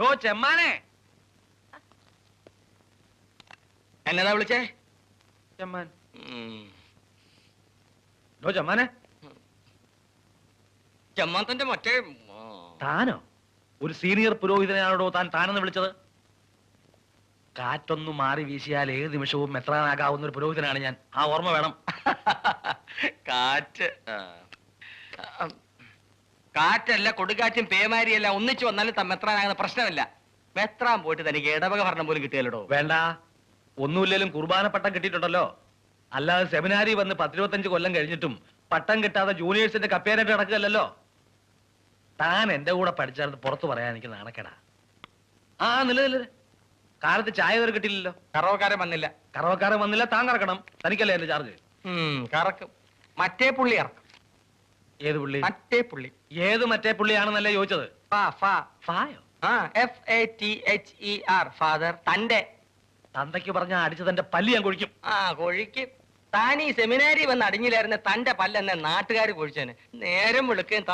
ഓ ചെമ്മാനെ. എന്നതാ വിളിച്ചേ? ചെമ്മാൻ. ഡോ ചെമ്മാനെ. ചെമ്മാൻ തന്റെ മറ്റേ താനോ? ഒരു സീനിയർ പുരോഹിതനാണോ താൻ താനെന്ന് വിളിച്ചത്? കാറ്റൊന്നു മാറി വീശിയാൽ ഏത് നിമിഷവും മെത്രാനാകാവുന്ന ഒരു പുരോഹിതനാണ് ഞാൻ. ആ ഓർമ്മ വേണം. കാറ്റ്. കാറ്റല്ല കൊടുങ്കാറ്റും പേമാരിയല്ല ഒന്നിച്ചു വന്നാലും തമ്മെത്രാനാകുന്ന മെത്രാനാകുന്ന പ്രശ്നമില്ല. മെത്രാൻ പോയിട്ട് തനിക്ക് ഇടവക ഭരണം പോലും കിട്ടിയല്ലോ വേണ്ട. ഒന്നുമില്ലേലും കുർബാന പട്ടം കിട്ടിയിട്ടുണ്ടല്ലോ. അല്ലാതെ സെമിനാരി വന്ന് പത്തിരുപത്തഞ്ച് കൊല്ലം കഴിഞ്ഞിട്ടും പട്ടം കിട്ടാതെ ജൂനിയേഴ്സിന്റെ കപ്പേനായിട്ട് നടക്കുകയല്ലോ താൻ എന്റെ കൂടെ പഠിച്ചത് പുറത്തു പറയാൻ എനിക്ക് നാണക്കേടാ. ആ നില കാലത്ത് ചായ വരെ കിട്ടില്ലല്ലോ കറവക്കാരൻ വന്നില്ല. കറവക്കാരൻ വന്നില്ല താൻ കറക്കണം. തനിക്കല്ലേ എന്റെ ചാർജ് കറക്കും. മറ്റേ പുള്ളി ഇറക്കും. ഏത് പുള്ളി? മറ്റേ പുള്ളി. ഏത് മറ്റേ പുള്ളിയാണെന്നല്ലേ ചോദിച്ചത്? ഫാ ഫാ. ഫായോ? ആ F A T H E R father തന്റെ തന്തയ്ക്ക് പറഞ്ഞ അടിച്ച തന്റെ പല്ലി ഞാൻ കുഴിക്കും. ആ കൊഴിക്കും. താൻ ഈ സെമിനാരി വന്ന് അടിഞ്ഞില്ലായിരുന്ന തന്റെ പല്ലെന്നെ നാട്ടുകാർ കൊഴിച്ചേന്. നേരം വിളിക്കുകയും